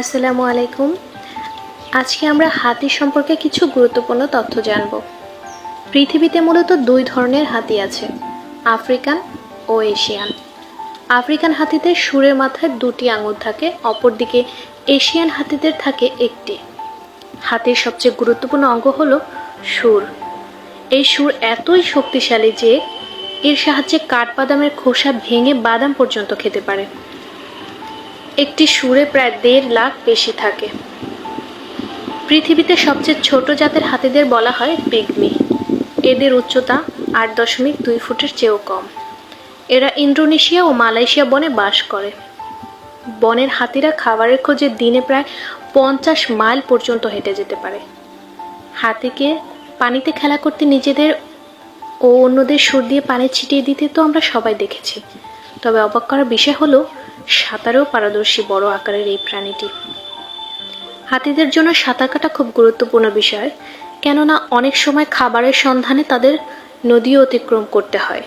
আসসালামু আলাইকুম। আজকে আমরা হাতি সম্পর্কে কিছু গুরুত্বপূর্ণ তথ্য জানব। পৃথিবীতে মূলত দুই ধরনের হাতি আছে, আফ্রিকান ও এশিয়ান। আফ্রিকান হাতিদের সুরের মাথায় দুটি আঙুল থাকে, অপরদিকে এশিয়ান হাতিদের থাকে একটি। হাতির সবচেয়ে গুরুত্বপূর্ণ অঙ্গ হল সুর। এই সুর এতই শক্তিশালী যে এর সাহায্যে কাঠবাদামের খোসা ভেঙে বাদাম পর্যন্ত খেতে পারে। একটি সুরে প্রায় দেড় লাখ পেশি থাকে। পৃথিবীতে সবচেয়ে ছোট জাতের হাতিদের বলা হয় পিগমি। এদের উচ্চতা আট দশমিক দুই ফুটের চেয়েও কম। এরা ইন্দোনেশিয়া ও মালয়েশিয়া বনে বাস করে। বনের হাতিরা খাবারের খোঁজে দিনে প্রায় পঞ্চাশ মাইল পর্যন্ত হেঁটে যেতে পারে। হাতিকে পানিতে খেলা করতে নিজেদের ও অন্যদের সুর দিয়ে পানি ছিটিয়ে দিতে তো আমরা সবাই দেখেছি। তবে অবাক করার বিষয় হলো সাঁতারেও পারদর্শী বড় আকারের এই প্রাণীটি। হাতিদের জন্য সাঁতার কাটা খুব গুরুত্বপূর্ণ বিষয়, কেননা অনেক সময় খাবারের সন্ধানে তাদের নদী অতিক্রম করতে হয়।